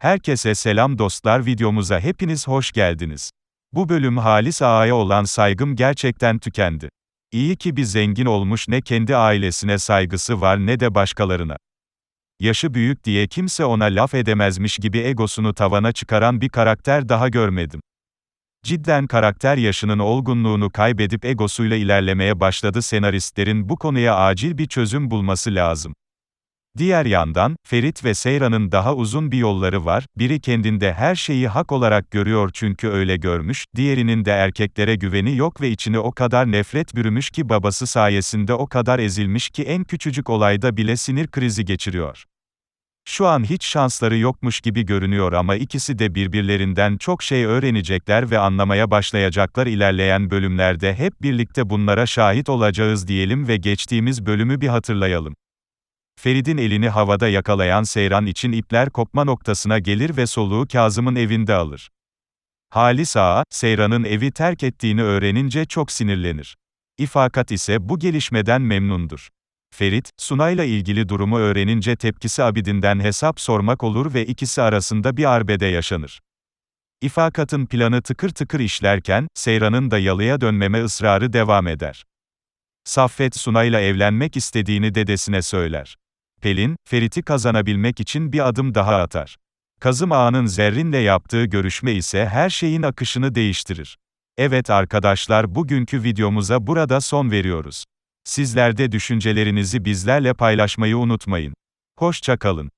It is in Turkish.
Herkese selam dostlar videomuza hepiniz hoş geldiniz. Bu bölüm Halis Ağa'ya olan saygım gerçekten tükendi. İyi ki bir zengin olmuş ne kendi ailesine saygısı var ne de başkalarına. Yaşı büyük diye kimse ona laf edemezmiş gibi egosunu tavana çıkaran bir karakter daha görmedim. Cidden karakter yaşının olgunluğunu kaybedip egosuyla ilerlemeye başladı senaristlerin bu konuya acil bir çözüm bulması lazım. Diğer yandan, Ferit ve Seyran'ın daha uzun bir yolları var, biri kendinde her şeyi hak olarak görüyor çünkü öyle görmüş, diğerinin de erkeklere güveni yok ve içini o kadar nefret bürümüş ki babası sayesinde o kadar ezilmiş ki en küçücük olayda bile sinir krizi geçiriyor. Şu an hiç şansları yokmuş gibi görünüyor ama ikisi de birbirlerinden çok şey öğrenecekler ve anlamaya başlayacaklar ilerleyen bölümlerde hep birlikte bunlara şahit olacağız diyelim ve geçtiğimiz bölümü bir hatırlayalım. Ferit'in elini havada yakalayan Seyran için ipler kopma noktasına gelir ve soluğu Kazım'ın evinde alır. Halis Ağa, Seyran'ın evi terk ettiğini öğrenince çok sinirlenir. İfakat ise bu gelişmeden memnundur. Ferit, Sunay'la ilgili durumu öğrenince tepkisi Abidin'den hesap sormak olur ve ikisi arasında bir arbede yaşanır. İfakat'ın planı tıkır tıkır işlerken, Seyran'ın da yalıya dönmeme ısrarı devam eder. Saffet Sunay'la evlenmek istediğini dedesine söyler. Pelin, Ferit'i kazanabilmek için bir adım daha atar. Kazım Ağa'nın Zerrin'le yaptığı görüşme ise her şeyin akışını değiştirir. Evet arkadaşlar bugünkü videomuza burada son veriyoruz. Sizler de düşüncelerinizi bizlerle paylaşmayı unutmayın. Hoşça kalın.